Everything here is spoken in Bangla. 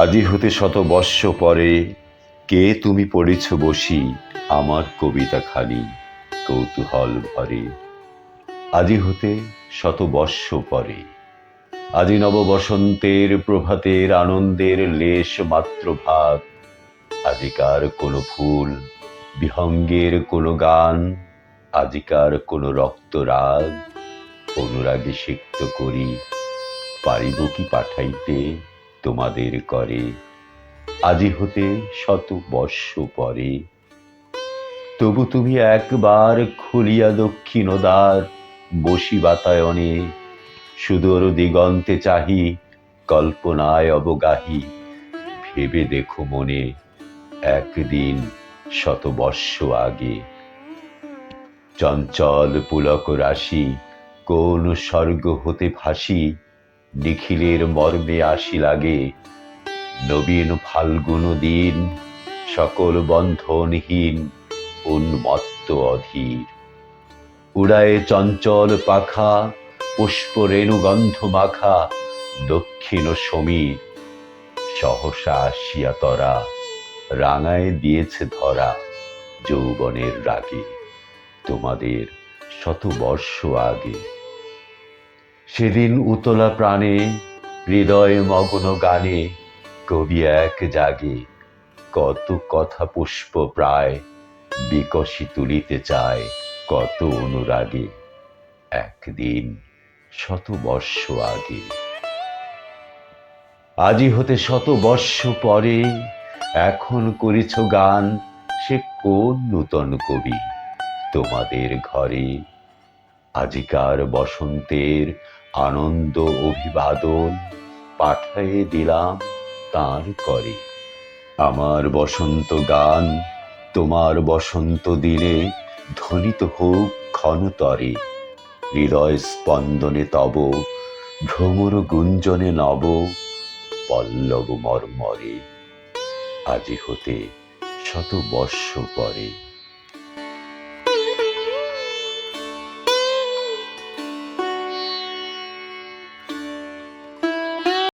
আজি হতে শত বর্ষ পরে কে তুমি পড়েছ বসি আমার কবিতা খানি কৌতূহল ভরে। আজি হতে শত বর্ষ পরে, আজি নব বসন্তের প্রভাতের আনন্দের লেশ মাত্র ভাত আজিকার কোনো ফুল, বিহঙ্গের কোনো গান, আজিকার কোনো রক্তরাগ অনুরাগে সিক্ত করি, পারিব কি পাঠাইতে? তোমাদের করে। আজি হতে শত বর্ষ পরে। তবু তুমি একবার খুলিয়া দক্ষিণ দ্বার বসি বাতায়নে সুদূর দিগন্তে চাহি কল্পনায় অবগাহী। ভেবে দেখো মনে, একদিন শত বর্ষ আগে। চঞ্চল পুলক রাশি, কোন স্বর্গ হতে ভাসি নিখিলের মর্মে আসি লাগে। নবীন ফাল্গুন দিন, সকল বন্ধনহীন, উন্মত্ত অধীর। উড়ায়ে চঞ্চল পাখা, পুষ্প রেণুগন্ধ মাখা, দক্ষিণ সমীর। সহসা আসিয়া তরা, রাঙায় দিয়েছে ধরা যৌবনের রাগে। তোমাদের শত বর্ষ আগে সেদিন উতলা প্রাণে, হৃদয় মগ্ন গানে, কবি এক জাগে, কত কথা পুষ্প প্রায়, বিকশি তুলিতে চায়, কত অনুরাগে। একদিন শত বর্ষ আগে। আজি হতে শত বর্ষ পরে, এখন করেছ গান, সে কোন নূতন কবি? তোমাদের ঘরে, আজিকার বসন্তের আনন্দ অভিবাদন পাঠায়ে দিলাম তার করে। আমার বসন্ত গান তোমার বসন্ত দিনে ধ্বনিত হোক ক্ষণতরে। হৃদয় স্পন্দনে তব, ভ্রমর গুঞ্জনে নব, পল্লব মর্মরে। আজি হতে শত বর্ষ পরে।